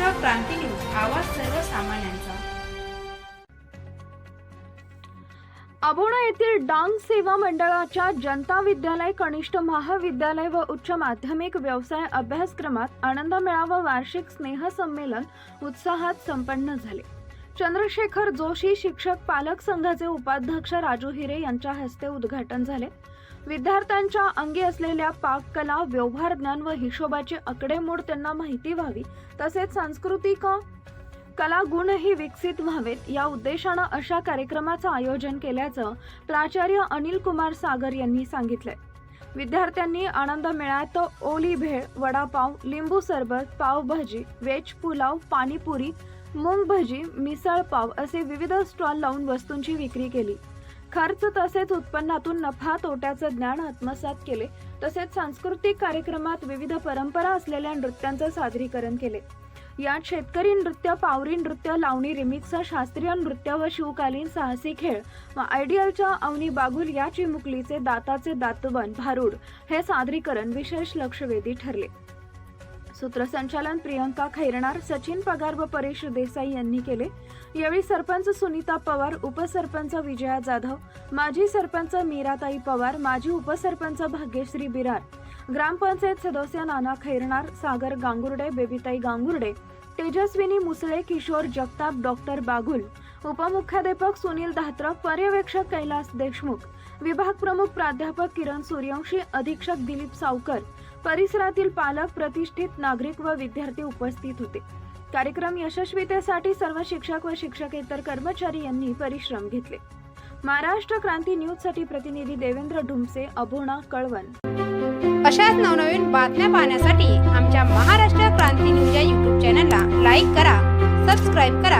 Maharashtra Kranti news आवाज सर्वसामान्यांचा. अबोणा येथील डांग सेवा मंडळाच्या जनता विद्यालय कनिष्ठ महाविद्यालय व उच्च माध्यमिक व्यवसाय अभ्यासक्रमात आनंद मेळावा वार्षिक स्नेहसंमेलन उत्साहात संपन्न झाले. चंद्रशेखर जोशी शिक्षक पालक संघाचे उपाध्यक्ष राजू हिरे यांच्या हस्ते उद्घाटन झाले. विद्यार्थ्यांच्या अंगी असलेल्या पाककला व्यवहार ज्ञान व हिशोबाची आकडेमोड त्यांना माहिती व्हावी तसेच सांस्कृतिक कला गुणही विकसित व्हावेत. या उद्देशानं अशा कार्यक्रमाचं आयोजन केल्याचं प्राचार्य अनिल कुमार सागर यांनी सांगितलंय. विद्यार्थ्यांनी आनंद मेळ्यात ओली भेळ वडापाव लिंबू सरबत पावभाजी वेज पुलाव पाणीपुरी मूंग भजी मिसळ पाव असे विविध स्टॉल लावून वस्तूंची विक्री केली. खर्च तसेच उत्पन्नातून नफा तोट्याचं ज्ञान आत्मसात केले. तसेच सांस्कृतिक कार्यक्रमात विविध परंपरा असलेल्या नृत्यांचं सादरीकरण केले. यात शेतकरी नृत्य पावरी नृत्य लावणी रिमिक्स शास्त्रीय नृत्य व शिवकालीन साहसी खेळ. व आयडियलच्या अवनी बागुल या चिमुकलीचे दाताचे दातवन भारूड हे सादरीकरण विशेष लक्षवेधी ठरले. सूत्रसंचालन प्रियंका खैरणार सचिन पगार व परेश देसाई यांनी केले. यावेळी सरपंच सुनीता पवार उपसरपंच विजया जाधव माजी सरपंच मीराताई पवार माजी उपसरपंच भाग्यश्री बिरार ग्रामपंचायत सदस्य नाना खैरणार सागर गांगुर्डे बेबीताई गांगुर्डे तेजस्विनी मुसळे किशोर जगताप डॉक्टर बागुल उपमुख्याध्यापक सुनील धात्र पर्यवेक्षक कैलास देशमुख विभाग प्रमुख प्राध्यापक किरण सूर्यवंशी अधीक्षक दिलीप सावकर परिसरातील पालक प्रतिष्ठित नागरिक व विद्यार्थी उपस्थित होते. कार्यक्रम यशस्वीतेसाठी सर्व शिक्षक व शिक्षकेतर कर्मचारी यांनी परिश्रम घेतले. महाराष्ट्र क्रांती न्यूजसाठी प्रतिनिधी देवेंद्र ढुमसे अभोणा कळवण. अशाच नवनवीन बातम्या पाहण्यासाठी आमच्या महाराष्ट्र क्रांती न्यूज या युट्यूब चॅनलला लाईक करा सबस्क्राईब करा.